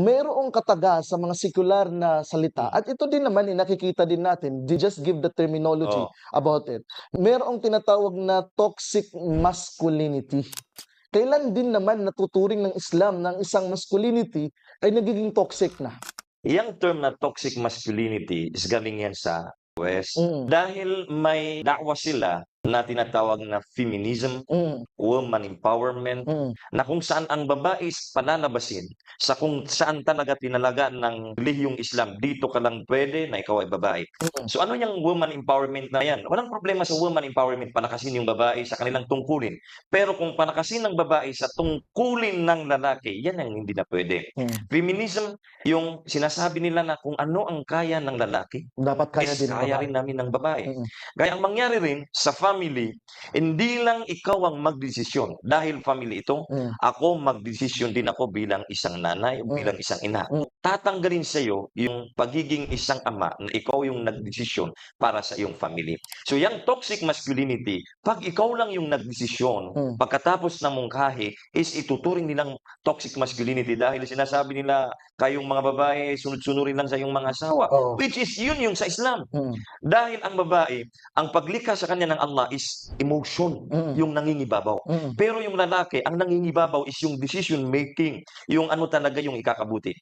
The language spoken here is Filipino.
merong kataga sa mga sekular na salita at ito din naman eh, nakikita din natin, they just give the terminology Oo. about it. Merong tinatawag na toxic masculinity. Kailan din naman natuturing ng Islam ng isang masculinity ay nagiging toxic na? Yang term na toxic masculinity is galing yan sa West. Mm. Dahil may dakwa sila na tinatawag na feminism, Mm, woman empowerment, mm, na kung saan ang babae is palalabasin sa kung saan talaga tinalaga ng relihiyong Islam. Dito ka lang pwede na ikaw ay babae. mm, So ano yung woman empowerment na yan? Walang problema sa woman empowerment, palakasin yung babae sa kanilang tungkulin. Pero kung palakasin ng babae sa tungkulin ng lalaki, yan ang hindi na pwede. mm. Feminism, yung sinasabi nila na kung ano ang kaya ng lalaki, Dapat kaya din kaya rin namin ng babae. Mm, Kaya ang mangyari rin sa family, hindi lang ikaw ang magdesisyon. Dahil family ito, mm, ako magdesisyon din ako bilang isang nanay o Mm. bilang isang ina. Mm. Tatanggalin sa iyo yung pagiging isang ama na ikaw yung nagdesisyon para sa iyong family. So yung toxic masculinity, pag ikaw lang yung nagdesisyon, Mm. pagkatapos ng mungkahi, is ituturing nilang toxic masculinity dahil sinasabi nila kayong mga babae sunod-sunurin lang sa iyong mga asawa. Oo. Which is yun yung sa Islam. mm, Dahil ang babae, ang paglikha sa kanya ng Allah is emotion, mm, yung nangingibabaw. mm. Pero yung lalaki, ang nangingibabaw is yung decision making, yung ano talaga yung ikakabuti.